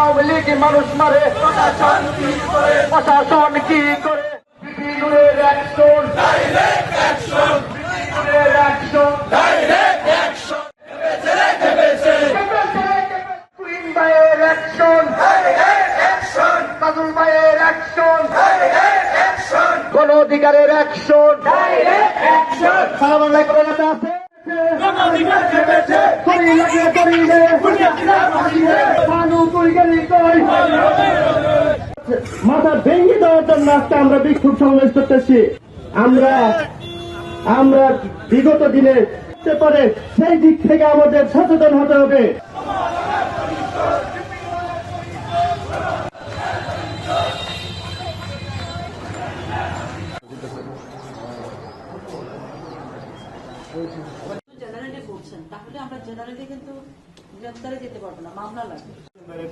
আওয়ামী লীগ মানুষ মারে। প্রশাসন কি করে? প্রশাসন কি করে বিপিনুরের অ্যাকশন ডাইরেক্ট অ্যাকশন বিপিনুরের অ্যাকশন ডাইরেক্ট অ্যাকশন ভেবেছে কুইন ভাইয়ের অ্যাকশন ডাইরেক্ট অ্যাকশন কাজল ভাইয়ের অ্যাকশন ডাইরেক্ট অ্যাকশন গণ অধিকারের অ্যাকশন সারা বাংলায় কোনো নেতা আছে? করি লাগে মাথা ভেঙে দেওয়ার জন্য আজকে আমরা বিক্ষোভ সমাবেশ করতেছি। আমরা আমরা বিগত দিনে পারে, সেই দিক থেকে আমাদের সচেতন হতে হবে। তাহলে আমরা জেনারেলে কিন্তু গ্রেপ্তারে যেতে পারব না, মামলা লাগবে। मेरे